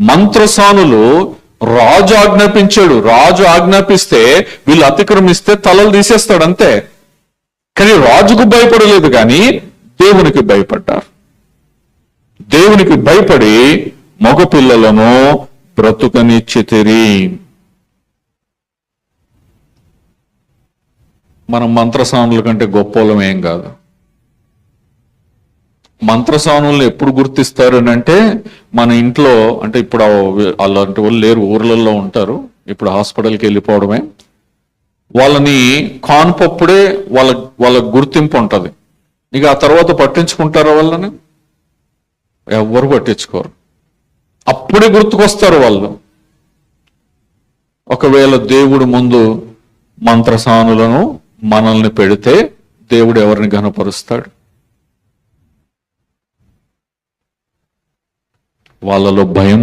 మంత్రసానులు రాజు ఆజ్ఞాపించాడు. రాజు ఆజ్ఞాపిస్తే వీళ్ళు అతిక్రమిస్తే తలలు తీసేస్తాడు అంతే. కానీ రాజుకు భయపడలేదు కానీ దేవునికి భయపడ్డారు. దేవునికి భయపడి మగపిల్లలను బ్రతుకనిచ్చితిరి మనం మంత్రసానుల కంటే గొప్పలం ఏం కాదు. మంత్రసానులను ఎప్పుడు గుర్తిస్తారు అని అంటే మన ఇంట్లో అంటే ఇప్పుడు ఆ- అలాంటి వాళ్ళు లేరు ఊర్లలో ఉంటారు. ఇప్పుడు హాస్పిటల్కి వెళ్ళిపోవడమే. వాళ్ళని కాన్పప్పుడే వాళ్ళ వాళ్ళ గుర్తింపు ఉంటుంది. ఇక ఆ తర్వాత పట్టించుకుంటారా వాళ్ళని? ఎవ్వరు పట్టించుకోరు. అప్పుడే గుర్తుకొస్తారు వాళ్ళు. ఒకవేళ దేవుడు ముందు మంత్రసానులను మనల్ని పెడితే దేవుడు ఎవరిని ఘనపరుస్తాడు? వాళ్ళలో భయం